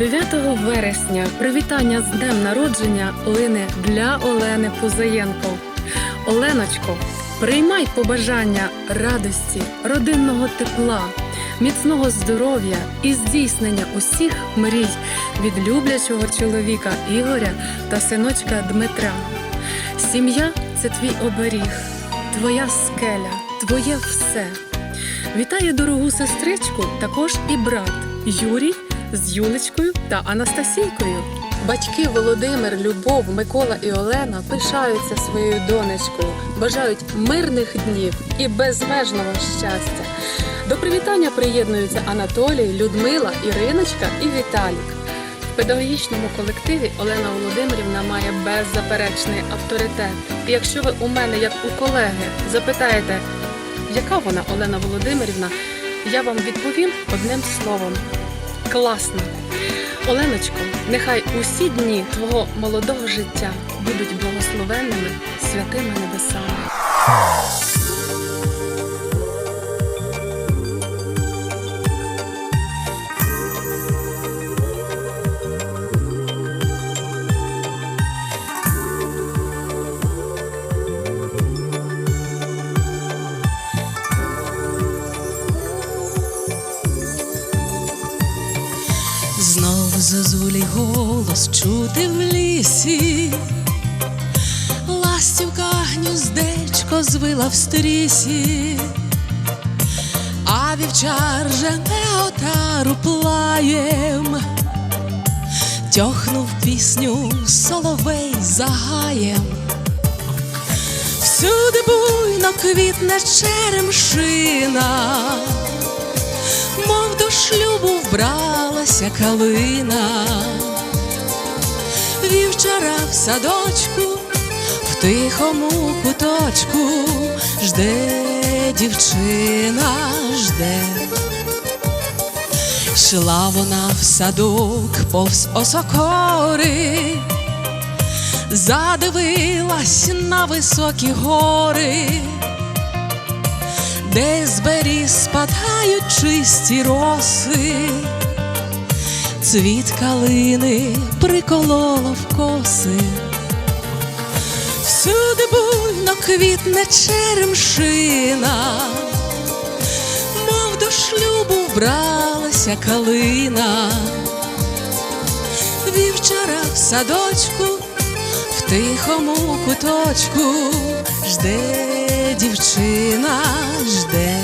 9 вересня привітання з днем народження лине для Олени Пузаєнко. Оленочко, приймай побажання радості, родинного тепла, міцного здоров'я і здійснення усіх мрій від люблячого чоловіка Ігоря та синочка Дмитра. Сім'я це твій оберіг, твоя скеля, твоє все. Вітає дорогу сестричку також і брат Юрій з Юлечкою та Анастасійкою. Батьки Володимир, Любов, Микола і Олена пишаються своєю донечкою, бажають мирних днів і безмежного щастя. До привітання приєднуються Анатолій, Людмила, Іриночка і Віталік. В педагогічному колективі Олена Володимирівна має беззаперечний авторитет. І якщо ви у мене, як у колеги, запитаєте, яка вона Олена Володимирівна, я вам відповім одним словом: класно. Оленочко, нехай усі дні твого молодого життя будуть благословенними святими небесами. Знов зозулі голос чути в лісі, ластівка гніздечко звила в стрісі, а вівчар жене отару плаєм, тьохнув пісню соловей загаєм. Всюди буйно квітне черемшина, шлюбу вбралася калина, вівчара в садочку, в тихому куточку жде дівчина, жде. Йшла вона в садок повз осокори, задивилась на високі гори де з беріз спадають чисті роси, цвіт калини прикололо в коси, всюди буйно квітне черемшина, мов до шлюбу вбралася калина, вівчара в садочку, в тихому куточку жде дівчина жде.